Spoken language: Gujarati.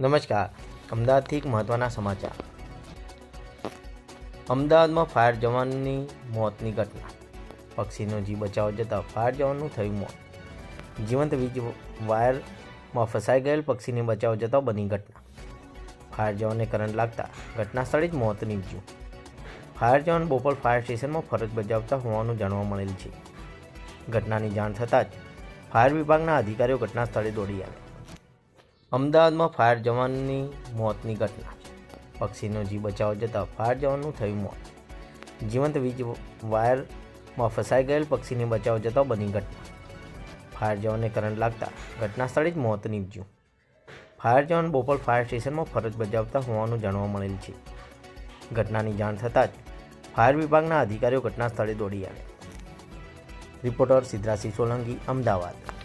નમસ્કાર. અમદાવાદથી એક મહત્ત્વના સમાચાર. અમદાવાદમાં ફાયર જવાનની મોતની ઘટના. પક્ષીનો જીવ બચાવવા જતાં ફાયર જવાનનું થયું મોત. જીવંત વીજ વાયરમાં ફસાઈ ગયેલ પક્ષીને બચાવવા જતાં બની ઘટના. ફાયર જવાનને કરંટ લાગતા ઘટના સ્થળે જ મોત નીપજ્યું. ફાયર જવાન બોપલ ફાયર સ્ટેશનમાં ફરજ બજાવતા હોવાનું જાણવા મળેલ છે. ઘટનાની જાણ થતાં જ ફાયર વિભાગના અધિકારીઓ ઘટના સ્થળે દોડી આવ્યા. અમદાવાદમાં ફાયર જવાનની મોતની ઘટના પક્ષીનો જીવ બચાવવા જતાં ફાયર જવાનનું થયું મોત. જીવંત વીજ વાયરમાં ફસાઈ ગયેલ પક્ષીને બચાવ જતાં બની ઘટના. ફાયર જવાનને કરંટ લાગતા ઘટના સ્થળે જ મોત નીપજ્યું. ફાયર જવાન બોપલ ફાયર સ્ટેશનમાં ફરજ બજાવતા હોવાનું જાણવા મળેલ છે. ઘટનાની જાણ થતાં જ ફાયર વિભાગના અધિકારીઓ ઘટના સ્થળે દોડી આવ્યા. રિપોર્ટર સિદ્ધરાસિંહ સોલંકી, અમદાવાદ.